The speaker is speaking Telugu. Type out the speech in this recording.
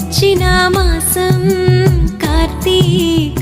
వచ్చిన మాసం కార్తీక